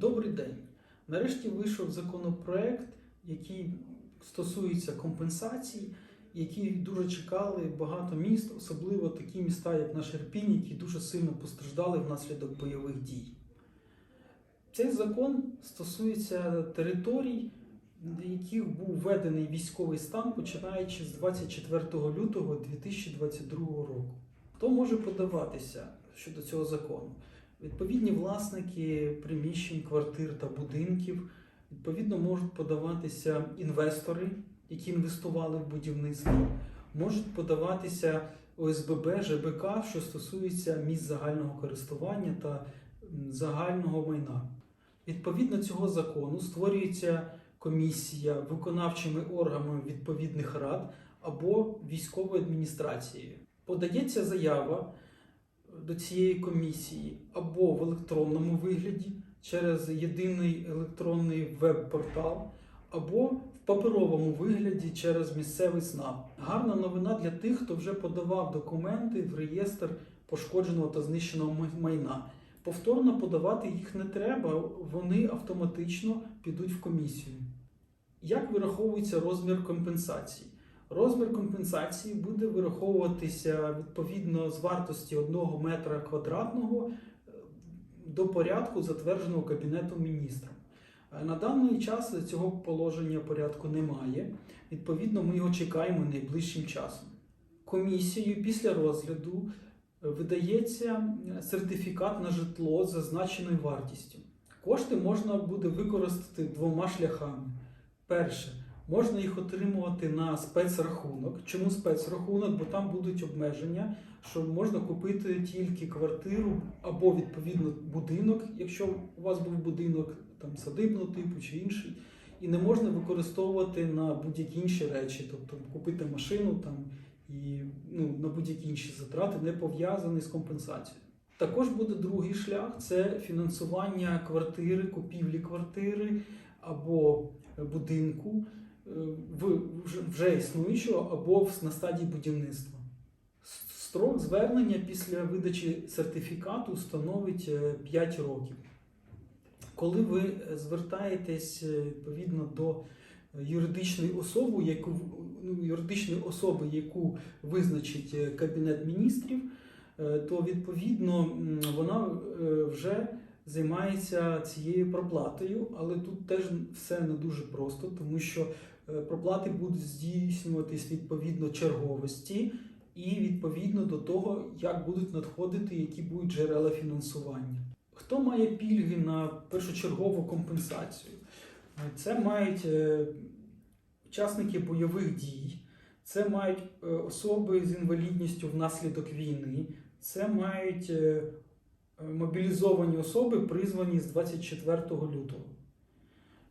Добрий день. Нарешті вийшов законопроект, який стосується компенсацій, який дуже чекали багато міст, особливо такі міста, як наш Ірпінь, які дуже сильно постраждали внаслідок бойових дій. Цей закон стосується територій, на яких був введений військовий стан, починаючи з 24 лютого 2022 року. Хто може подаватися щодо цього закону? Відповідні власники приміщень, квартир та будинків, відповідно, можуть подаватися інвестори, які інвестували в будівництво, можуть подаватися ОСББ, ЖБК, що стосується місць загального користування та загального майна. Відповідно цього закону створюється комісія виконавчими органами відповідних рад або військовою адміністрацією. Подається заява до цієї комісії або в електронному вигляді через єдиний електронний веб-портал, або в паперовому вигляді через місцевий СНАП. Гарна новина для тих, хто вже подавав документи в реєстр пошкодженого та знищеного майна. Повторно подавати їх не треба, вони автоматично підуть в комісію. Як вираховується розмір компенсації? Розмір компенсації буде вираховуватися відповідно з вартості 1 метра квадратного е, до порядку, затвердженого Кабінетом міністрів. Е, На даний час цього положення порядку немає. Відповідно, ми його чекаємо найближчим часом. Комісією після розгляду е, видається сертифікат на житло з зазначеною вартістю. Кошти можна буде використати двома шляхами. Перше, можна їх отримувати на спецрахунок. Чому спецрахунок? Бо там будуть обмеження, що можна купити тільки квартиру або відповідно будинок, якщо у вас був будинок там садибного типу чи інший, і не можна використовувати на будь-які інші речі, тобто купити машину там і ну, на будь-які інші затрати, не пов'язані з компенсацією. Також буде другий шлях це фінансування квартири, купівлі квартири або будинку в вже- існуючого або на стадії будівництва. Строк звернення після видачі сертифікату становить 5 років. Коли ви е, звертаєтесь е, відповідно до юридичної особи, яку ну, юридичної особи, яку визначить е, Кабінет міністрів, е, то відповідно вона е, вже займається цією проплатою, але тут теж все не дуже просто, тому що е, проплати будуть здійснюватись відповідно черговості і відповідно до того, як будуть надходити, які будуть джерела фінансування. Хто має пільги на першочергову компенсацію? Е, Це мають е, учасники бойових дій, це мають е, особи з інвалідністю внаслідок війни, це мають е, е, мобілізовані особи, призвані з 24 лютого.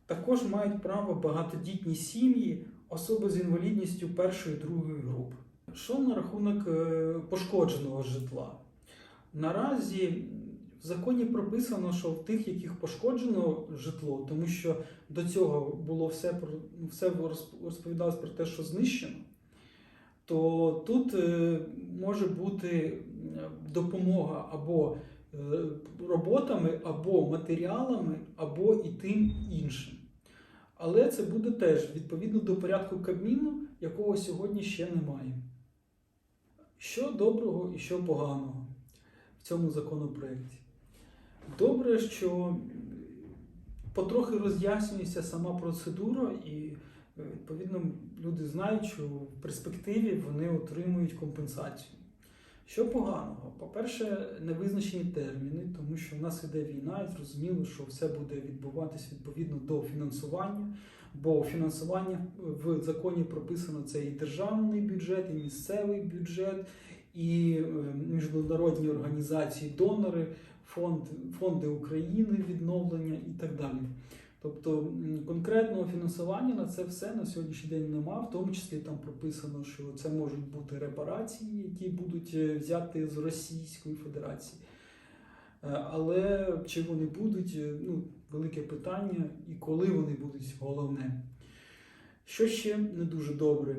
Також мають право багатодітні сім'ї, особи з інвалідністю першої і другої групи. Що на рахунок е, пошкодженого житла? Наразі в законі прописано, що в тих, яких пошкоджено житло, тому що до цього було все про ну, все розповідалось про те, що знищено, то тут е, може бути е, допомога або роботами, або матеріалами, або і тим іншим. Але це буде теж відповідно до порядку Кабміну, якого сьогодні ще немає. Що доброго і що поганого в цьому законопроекті? Добре, що потрохи роз'яснюється сама процедура, і е, відповідно люди знають, що в перспективі вони отримують компенсацію. Що поганого? По-перше, невизначені терміни, тому що в нас іде війна, і зрозуміло, що все буде відбуватися відповідно до фінансування, бо фінансування в законі прописано це і державний бюджет, і місцевий бюджет, і е, міжнародні організації, донори, фонд, фонди України, відновлення і так далі. Тобто конкретного фінансування на це все на сьогоднішній день нема. В тому числі там прописано, що це можуть бути репарації, які будуть е, взяти з Російської Федерації. Е, Але чи вони будуть, е, ну, велике питання, і коли вони будуть головне. Що ще не дуже добре?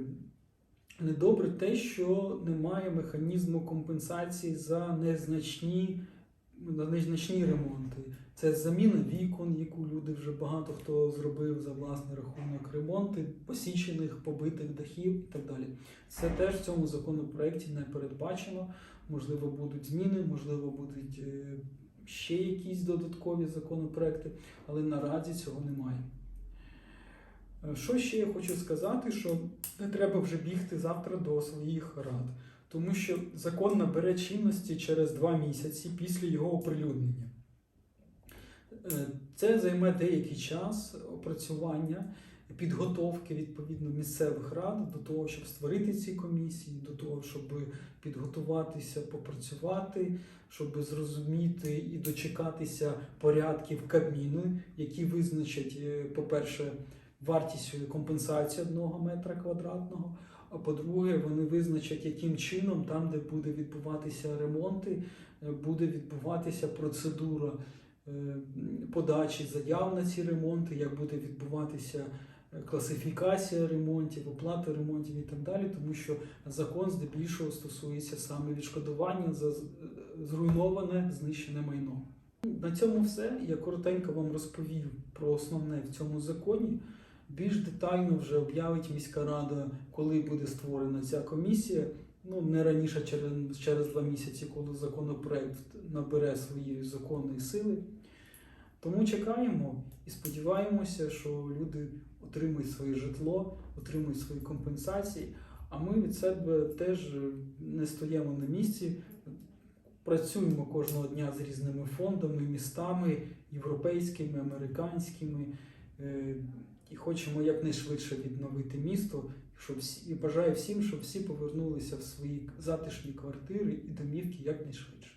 Недобре те, що немає механізму компенсації за незначні, незначні ремонти. Це заміна вікон, яку люди вже багато хто зробив за власний рахунок, ремонти посічених, побитих дахів і так далі. Це теж в цьому законопроекті не передбачено. Можливо, будуть зміни, можливо, будуть е, ще якісь додаткові законопроекти, але наразі цього немає. Е, Що ще я хочу сказати, що не треба вже бігти завтра до своїх рад, тому що закон набере чинності через два місяці після його оприлюднення. Е, Це займе деякий час опрацювання, підготовки відповідно місцевих рад до того, щоб створити ці комісії, до того, щоб підготуватися, попрацювати, щоб зрозуміти і дочекатися порядків Кабміну, які визначать, е, по-перше, вартість компенсації одного метра квадратного. А по-друге, вони визначать, яким чином там, де буде відбуватися ремонти, е, буде відбуватися процедура подачі заяв на ці ремонти, як буде відбуватися е, класифікація ремонтів, оплата ремонтів і так далі, тому що закон здебільшого стосується саме відшкодування за е, зруйноване, знищене майно. На цьому все. Я коротенько вам розповів про основне в цьому законі. Більш детально вже об'явить міська рада, коли буде створена ця комісія. Ну, не раніше через, через два місяці, коли законопроект набере свої законної сили. Тому чекаємо і сподіваємося, що люди отримують своє житло, отримують свої компенсації. А ми від себе теж не стоїмо на місці. Працюємо кожного дня з різними фондами, містами, європейськими, американськими. Е, І хочемо якнайшвидше відновити місто, щоб всі, і бажаю всім, щоб всі повернулися в свої затишні квартири і домівки якнайшвидше.